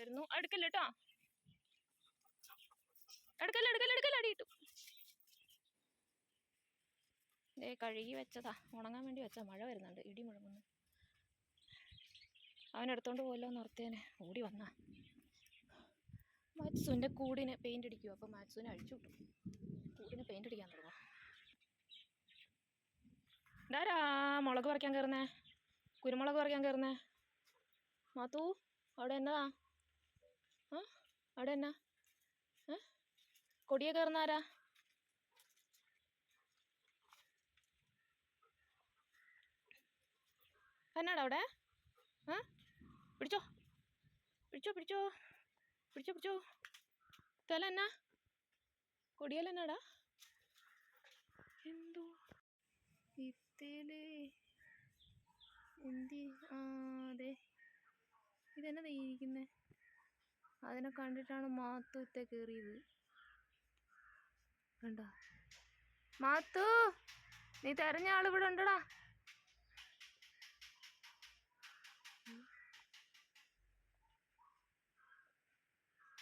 വരുന്നു. അടുക്കല്ല കേട്ടോ അടുക്കല്ല അടുക്കല്ല അടുക്കല്ല അടിയിട്ടു. ദേ കഴുകി വെച്ചതാ. ഉണങ്ങാൻ വേണ്ടി വെച്ചാ മഴ വരുന്നുണ്ട്. ഇടി മുഴങ്ങുന്നു. അവൻ എടുത്തോണ്ട് പോയല്ലോ നിർത്തേനെ ഓടി വന്നാ. മാത്സുവിന്റെ കൂടിന് പെയിന്റ് അടിക്കുമോ അപ്പോൾ മാത്സുവിനെ അഴിച്ചു വിട്ടു. കൂടിന് പെയിന്റ് അടിക്കാൻ തുടങ്ങും ഇതാരാ മുളക് പറിക്കാൻ കയറുന്നേ കുരുമുളക് പറിക്കാൻ കയറുന്നേ മാത്തു അവിടെ എന്നതാ? അവിടെ എന്നാ ഏ? കൊടിയെ കയറുന്നാരാ എന്നാടാ അവിടെ? പിടിച്ചോ. പിടിച്ചോ പിടിച്ചോ. പിടിച്ചോ പിടിച്ചോ. തല എന്നാ? കൊടിയല എന്നാടാ? എന്തോ? എന്തി ആ അതെ. ഇതെന്നതാ ഇരിക്കുന്നേ? അതിനെ കണ്ടിട്ടാണ് മാത്തു ഇത്തെ കയറിയത് കണ്ടോ? മാത്തു നീ തെരഞ്ഞ ആൾ ഇവിടെ ഉണ്ടടാ.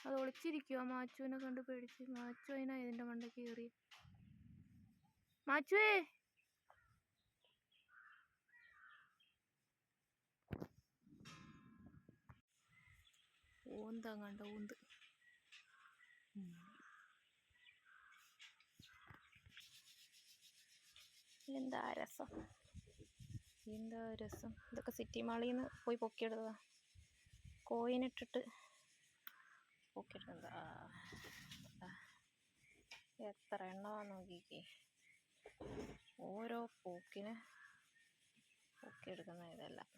അത് ഒളിച്ചിരിക്കുവോ മാച്ചുവിനെ കണ്ട് പേടിച്ച്. മാച്ചു അതിനാ ഇതിന്റെ മണ്ടയ്ക്ക് കയറി മാച്ചുവേ! ഓന്താ. കണ്ട ഓന്ത്. എന്താ രസം? എന്താ രസം? ഇതൊക്കെ സിറ്റി മാളിൽ നിന്ന് പോയി പൊക്കിയെടുത്തതാ. കോയിനിട്ടിട്ട് പൊക്കിയെടുത്തതാ. ആ. എത്ര എണ്ണമാ നോക്കിക്കേ. ഓരോ പൂക്കിന് പൊക്കിയെടുക്കുന്ന ഇതെല്ലാം.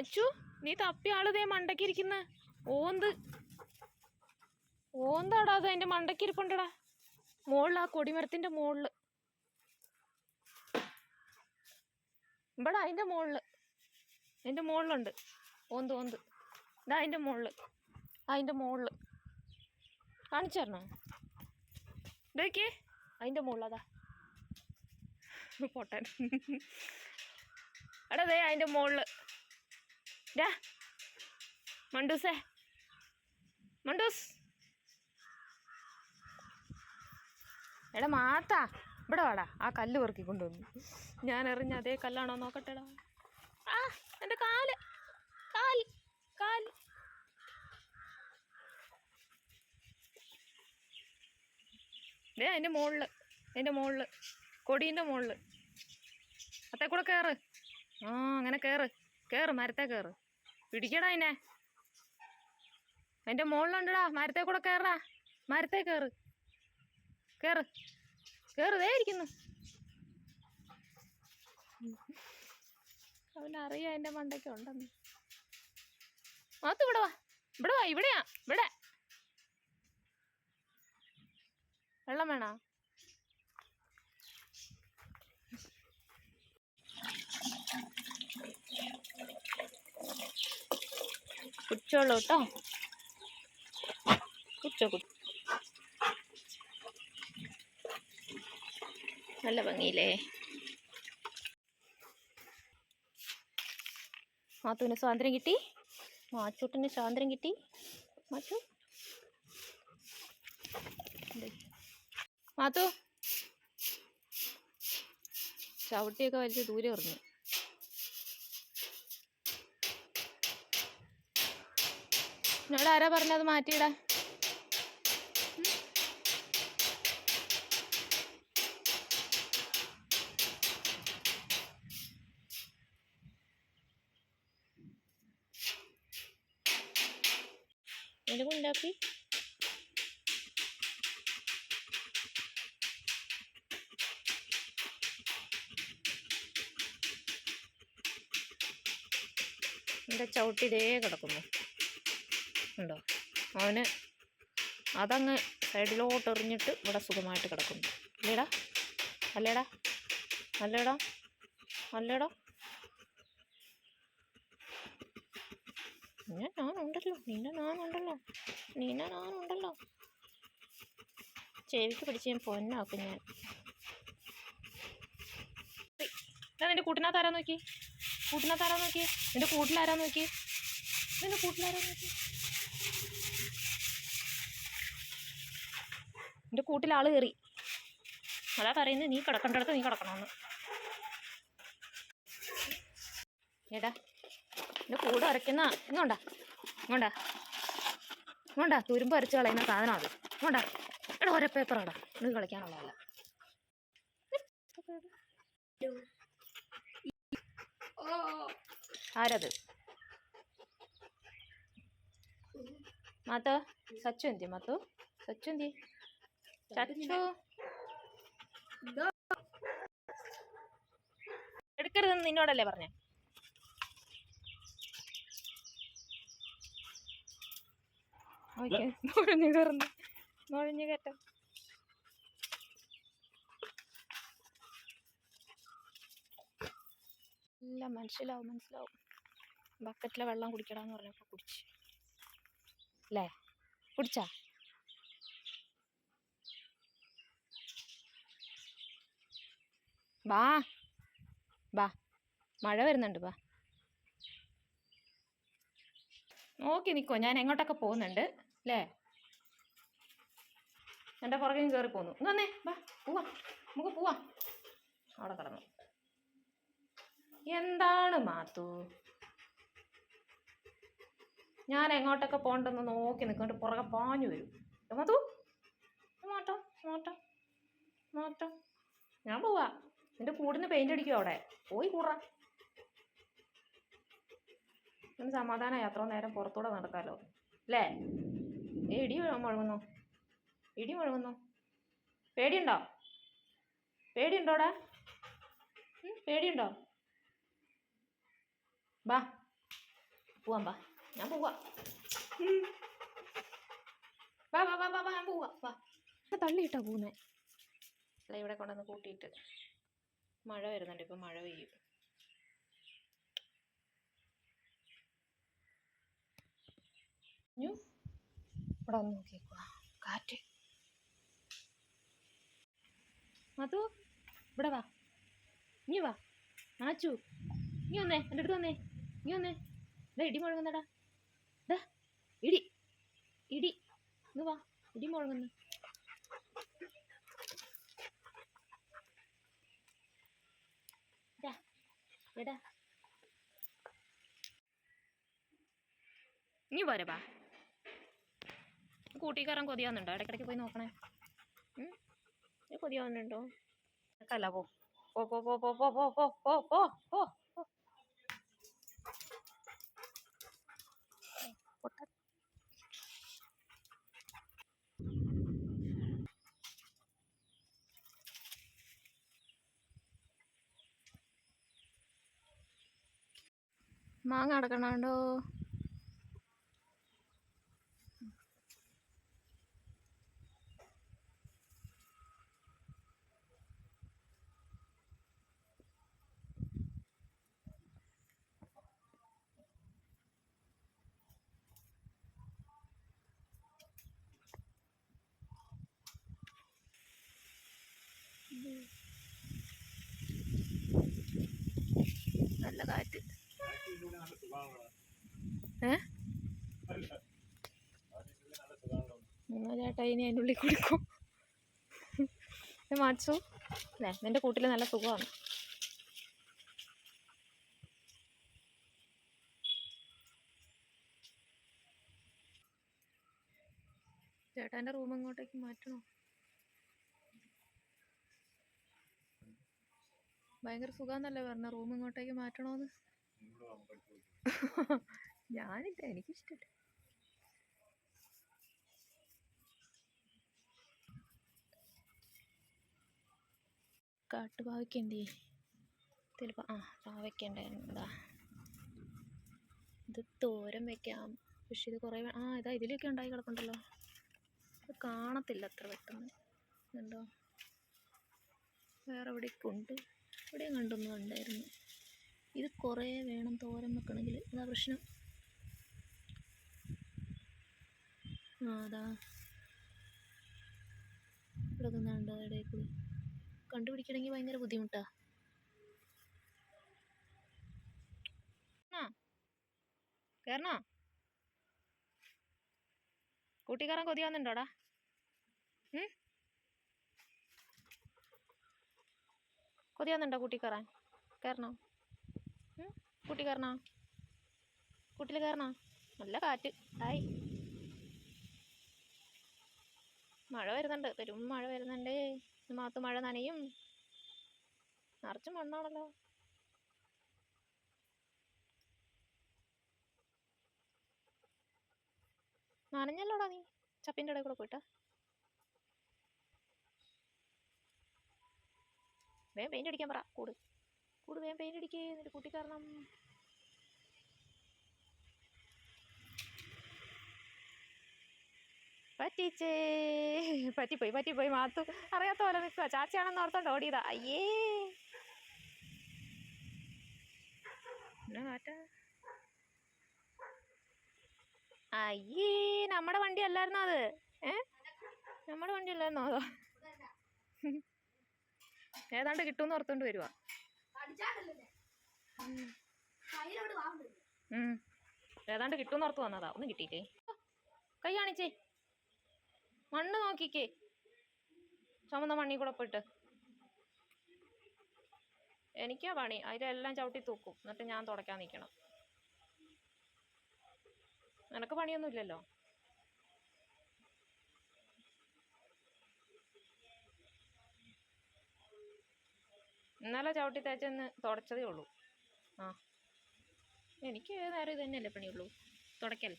അച്ചു? നീ തപ്പി ആൾ ദേ മണ്ടയ്ക്ക് ഇരിക്കുന്ന ഓന്ത്. ഓന്താടാ അത് അതിന്റെ മണ്ടയ്ക്ക് ഇരിപ്പുണ്ടടാ മോളിൽ ആ കൊടിമരത്തിന്റെ മോളിൽ. ഇവിടെ അതിന്റെ മോളിൽ. അതിന്റെ മോളിലുണ്ട്. ഓന്ത് ഓന്ത്. ഇതാ അതിന്റെ മോളിൽ. അതിന്റെ മോളിൽ. കാണിച്ചു തരണോ? ഇതൊക്കെ. അതിന്റെ അതാ പൊട്ടൻ എടാ ദേ അതിന്റെ മുകളിൽ ഡാ മണ്ടൂസേ മണ്ടൂസ്. എടാ മാത്താ ഇവിടെ വാടാ ആ കല്ല് പെറുക്കി കൊണ്ടുവന്നു. ഞാൻ എറിഞ്ഞ അതേ കല്ലാണോ നോക്കട്ടെടാ. ആ എന്റെ കാൽ കാൽ കാൽ ദേ അതിന്റെ മുകളിൽ അതിന്റെ മുകളിൽ കൊടീന്റെ മുകളിൽ അത്തേ കൂടെ കയറ് ആ അങ്ങനെ കയറ് കയറ് മരത്തെ കയറ് പിടിക്കടാ അതിനെ അതിന്റെ മുകളിലുണ്ടടാ മരത്തെ കൂടെ കയറാ മരത്തെ കയറ് കയറ് കയറ് ദേ ഇരിക്കുന്നു. അവനറിയാ എന്റെ മണ്ടയ്ക്ക് ഉണ്ടെന്ന്. മാത്ത് ഇവിടെ വാ. ഇവിടെ വാ. ഇവിടെയാ. ഇവിടെ. വെള്ളം വേണോ? കുടിച്ചോളൂ കേട്ടോ കുടിച്ചോ. കുടി നല്ല ഭംഗിയില്ലേ? മാത്തുവിന് സ്വാതന്ത്ര്യം കിട്ടി. മാച്ചൂട്ടിന് സ്വാതന്ത്ര്യം കിട്ടി. മാച്ചു. മാത്തു. ചവിട്ടിയൊക്കെ വലിച്ച് ദൂരെ എറിഞ്ഞു. എന്നോട് ആരാ പറഞ്ഞത് മാറ്റിയിടാൻ? ഉം? എന്റെ കുണ്ടാപ്പി എന്റെ ചവിട്ടി ഇതേ കിടക്കുന്നു. ഉണ്ടോ? അവന് അതങ്ങ് സൈഡിലോട്ട് എറിഞ്ഞിട്ട് ഇവിടെ സുഖമായിട്ട് കിടക്കുന്നു. അല്ലേടാ? അല്ലേടാ? അല്ലേടാ? അല്ലേടാ? നിന്നെ ഞാനുണ്ടല്ലോ നിന്നെ ഞാനുണ്ടല്ലോ നിന്നെ ഞാനുണ്ടല്ലോ ചെവിക്ക് പിടിച്ച് ഞാൻ പൊന്നാക്കും ഞാൻ. ഇതാ നിന്റെ കൂട്ടിനകത്ത് ആരാ നോക്കി കൂട്ടിനകത്ത് ആരാ നോക്കി നിന്റെ കൂട്ടിലാരാ നോക്കി നിന്റെ കൂട്ടിലാരാ എന്റെ കൂട്ടിൽ ആൾ കയറി അതാ പറയുന്നത് നീ കിടക്കേണ്ടടത്ത് നീ കിടക്കണമെന്ന് ഏടാ എന്റെ കൂട് അരയ്ക്കുന്ന ഇങ്ങോണ്ടാ ഇങ്ങോണ്ടാ ഇങ്ങോണ്ടാ തുരുമ്പ് അരച്ച് കളയുന്ന സാധനം അത്. ഇങ്ങോണ്ടാ. എടാ ഒരേ പേപ്പർ ഇടാ ഇത് കളിക്കാനുള്ളതല്ല ആരത്? മാത്തോ? സച്ചു എന്തി മാത്തോ? സച്ചു എന്തി ചച്ചു എടുക്കരുതെന്ന് നിന്നോടല്ലേ പറഞ്ഞേ? ഓക്കെ നുഴഞ്ഞു കയറുന്നു. നുഴഞ്ഞു കയറ്റം. എല്ലാം മനസ്സിലാവും മനസ്സിലാവും. ബക്കറ്റിലെ വെള്ളം കുടിക്കടാന്ന് പറഞ്ഞപ്പോൾ കുടിച്ച്. അല്ലേ? കുടിച്ചാ? വാ. വാ. മഴ വരുന്നുണ്ട് വാ. നോക്കി നിൽക്കോ ഞാൻ എങ്ങോട്ടൊക്കെ പോകുന്നുണ്ട് അല്ലേ എന്റെ പുറകെ കയറി പോന്നു. ഇങ്ങ് വന്നേ വാ പോവാ. നമുക്ക് പോവാ. അവിടെ കിടന്നു. എന്താണ് മാത്തു? ഞാൻ എങ്ങോട്ടൊക്കെ പോകണ്ടെന്ന് നോക്കി നിൽക്കൊണ്ട് പുറകെ പാഞ്ഞു വരും. മാത്തു മാട്ടോ മാട്ടോ മാട്ടോ ഞാൻ പോവാ. നിന്റെ കൂടിന് പെയിന്റ് അടിക്കും അവിടെ? പോയി കൂടാ. ഒന്ന് സമാധാനമായി അത്ര നേരം പുറത്തൂടെ നടക്കാമല്ലോ അല്ലേ ഏ ഇടി മുഴങ്ങുന്നു. ഇടി മുഴങ്ങുന്നു. പേടിയുണ്ടോ? പേടിയുണ്ടോടാ പേടിയുണ്ടോ? ബാ. പോവാം ബാ. ഞാൻ പോവാ. വാ വാ വാ വാ ഞാൻ പോവാ. തള്ളിയിട്ടാ പോകുന്നേ അല്ല ഇവിടെ കൊണ്ടുവന്ന് കൂട്ടിയിട്ട്. മഴ വരുന്നുണ്ട്. ഇപ്പം മഴ പെയ്യും. ഇവിടെ വന്ന് നോക്കിയേക്കുവാ. കാറ്റ്. മധു ഇവിടെ വാ. നീ വാ. നാച്ചു നീ വന്നേ. എന്റെ അടുത്ത് വന്നേ. നീ വന്നേ. ഇതാ ഇടി മുഴങ്ങുന്നടാ. ഇതാ ഇടി. ഇടി. ഇങ്ങ് വാ. ഇടി മുഴങ്ങുന്നു ഇതാ, എടാ നീ കൂട്ടിക്കാരൻ കൊതിയാവുന്നുണ്ടോ? ഇടയ്ക്കിടയ്ക്ക് പോയി നോക്കണേ. കൊതിയാവുന്നുണ്ടോ? അല്ല പോ പോ പോ പോ പോ പോ പോ പോ പോ പോ. മാങ്ങ അടക്കണോ നല്ല കാറ്റ് ഏ എന്നാ ചേട്ടാ ഇനി അതിന്റെ ഉള്ളിൽ കൊടുക്കും മാച്ചു അല്ലേ നിന്റെ കൂട്ടിൽ നല്ല സുഖമാണ്. ചേട്ടാന്റെ റൂം ഇങ്ങോട്ടേക്ക് മാറ്റണോ? ഭയങ്കര സുഖാന്നല്ലേ പറഞ്ഞ റൂം ഇങ്ങോട്ടേക്ക് മാറ്റണോന്ന്? ഞാനില്ല എനിക്കിഷ്ടല്ല. കാട്ടുപാവയ്ക്ക് എന്ത് ചിലപ്പോൾ ആ പാവയ്ക്കുണ്ടായിരുന്നു എന്താ? ഇത് തോരൻ വെക്കാം. പക്ഷെ ഇത് കുറേ ആ ഇതാ ഇതിലൊക്കെ ഉണ്ടായി കിടപ്പുണ്ടല്ലോ. ഇത് കാണത്തില്ല അത്ര പെട്ടെന്ന്. ഉണ്ടോ വേറെ എവിടെയൊക്കെ ഉണ്ട്? ഇവിടെയും കണ്ടൊന്നും ഉണ്ടായിരുന്നു. ഇത് കുറേ വേണം തോരൻ വെക്കണമെങ്കിൽ. അതാ പ്രശ്നം. ആ അതാ. ഇവിടെ നിന്നുണ്ടോ ഇടയിൽ കൂടി കണ്ടുപിടിക്കണമെങ്കിൽ ഭയങ്കര ബുദ്ധിമുട്ടാ. കയറണോ കൂട്ടിക്കാരൻ കൊതി വന്നിട്ടുണ്ടോടാ? കൊതി കൂട്ടിക്കാരൻ? കയറണോ? കൂട്ടി കയറണോ കൂട്ടിൽ കയറണോ? നല്ല കാറ്റ്. ആയി. മഴ വരുന്നുണ്ട്. പെരും മഴ വരുന്നുണ്ട്. മാത്തു മഴ നനയും. നിറച്ച് മണ്ണാണല്ലോ. നനഞ്ഞല്ലോടാ നീ? ചപ്പിന്റെ ഇടയിൽ കൂടെ പോയിട്ടാ. വേഗം പെയിന്റ് അടിക്കാൻ പറ കൂട്. കൂട് വേഗം പെയിന്റ് അടിക്കേ എന്നിട്ട് കുട്ടി കാരണം. പറ്റിച്ചേ. പറ്റിപ്പോയി പറ്റിപ്പോയി. മാത്തു അറിയാത്ത പോലെ നിൽക്കുക ചാച്ചയാണെന്ന് ഓർത്തോണ്ട് ഓടിയതാ. അയ്യേ. എന്നാ കാറ്റാ അയ്യേ നമ്മുടെ വണ്ടി അല്ലായിരുന്നോ അത്? ഏ? നമ്മുടെ വണ്ടി അല്ലായിരുന്നോ അതോ? ഏതാണ്ട് കിട്ടുമെന്ന് ഓർത്തോണ്ട് വരുവാ. ഏതാണ്ട് കിട്ടും ഓർത്ത് വന്നതാ. ഒന്നും കിട്ടിയില്ലേ? കൈ കാണിച്ചേ. മണ്ണ് നോക്കിക്കേ. ചുമന്ന മണ്ണി കൂടെ പോയിട്ട്. എനിക്കാ പണി. അതിലെല്ലാം ചവിട്ടി തൂക്കും. എന്നിട്ട് ഞാൻ തുടയ്ക്കാൻ നിൽക്കണം. നിനക്ക് പണിയൊന്നും ഇന്നലെ ചവിട്ടി തേച്ചെന്ന് തുടച്ചതേ ഉള്ളൂ. ആ. എനിക്ക് നേരം ഇത് തന്നെയല്ലേ പണിയുള്ളൂ? തുടയ്ക്കൽ.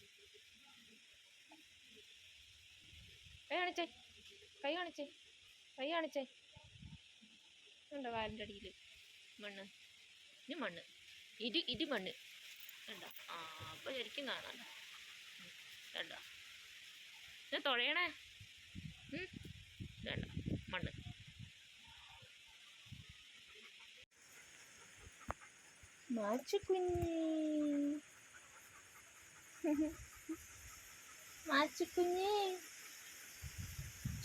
കൈ കാണിച്ചേ. കൈ കാണിച്ചേ. കൈ കാണിച്ചേ. ഉണ്ടോ വാലിന്റെ അടിയിൽ മണ്ണ്. ഇനി മണ്ണ്. ഇടി ഇടി മണ്ണ്. കണ്ടോ? ആ അപ്പോൾ ശരിക്കും കാണാം കണ്ടോ? ഇത് തുഴയണേ. വേണ്ട മണ്ണ്. മാച്ചുകുഞ്ഞി മാച്ചുക്കുഞ്ഞി.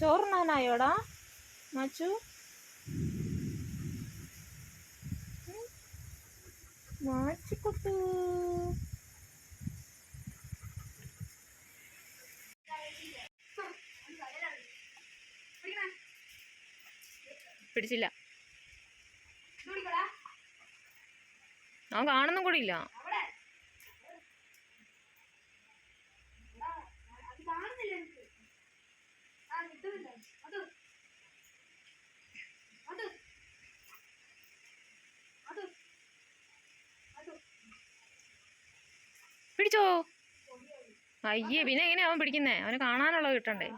ചോറുണ്ണാനായോടാ? മാച്ചു. മാച്ചുക്കുട്ടു. പിടിച്ചില്ല. അവൻ കാണുന്നും കൂടി ഇല്ല. പിടിച്ചോ? അയ്യേ പിന്നെ എങ്ങനെയാ അവൻ പിടിക്കുന്നേ? അവന് കാണാനുള്ളത് കിട്ടണ്ടേ?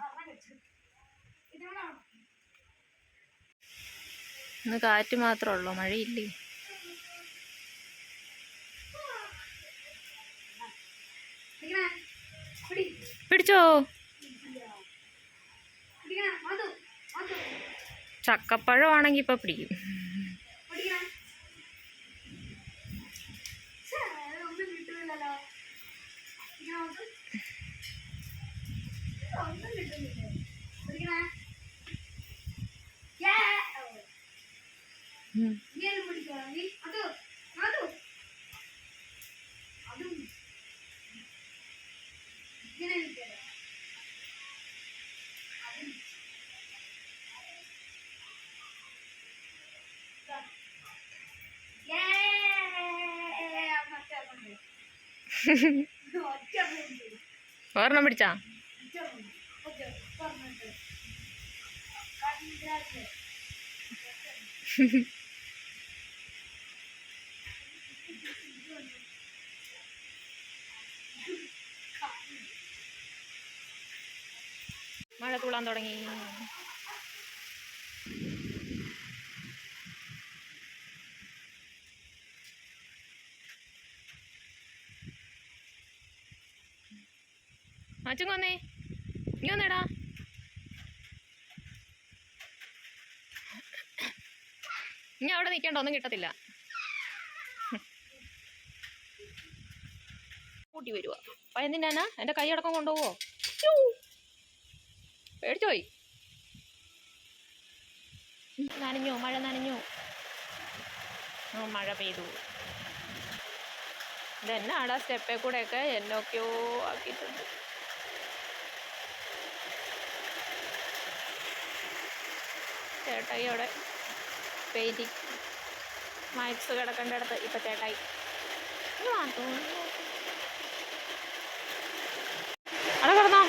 ഇന്ന് കാറ്റ് മാത്രമേ ഉള്ളൂ മഴയില്ലേ? പിടിച്ചോ. ചക്കപ്പഴമാണെങ്കിൽ ഇപ്പൊ പിടിക്കും. ഒരെണ്ണം പിടിച്ചാ? മഴ തുള്ളാൻ തുടങ്ങി. അച്ഛൻ കൊന്നേ നീ വന്നേടാ. ഇനി അവിടെ നിൽക്കണ്ട ഒന്നും കിട്ടത്തില്ല. കൂട്ടി വരുവാ. എന്തിനാ എന്റെ കൈ അടക്കം കൊണ്ടുപോവോ. പേടിച്ചോയി. നനഞ്ഞു? മഴ നനഞ്ഞു? മഴ പെയ്തു. ഇതെന്നാടാ സ്റ്റെപ്പേ കൂടെയൊക്കെ എന്നൊക്കെയോ ആക്കിയിട്ടുണ്ട്. ചേട്ടായി അവിടെ പെയിന്റിങ് മാക്സ് കിടക്കേണ്ടടുത്ത് ഇപ്പം ചേട്ടായി. അവിടെ കിടന്നോ.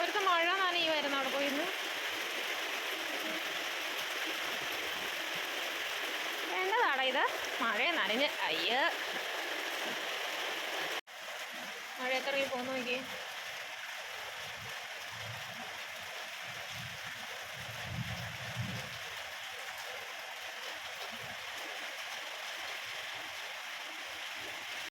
ഒരുത്ത മഴ നനയുമായിരുന്നു അവിടെ പോയിന്ന് എന്നതാടാ ഇത്? മഴ നനഞ്ഞ്. അയ്യ. മഴയൊക്കെ ഇറങ്ങി പോന്നു നോക്കി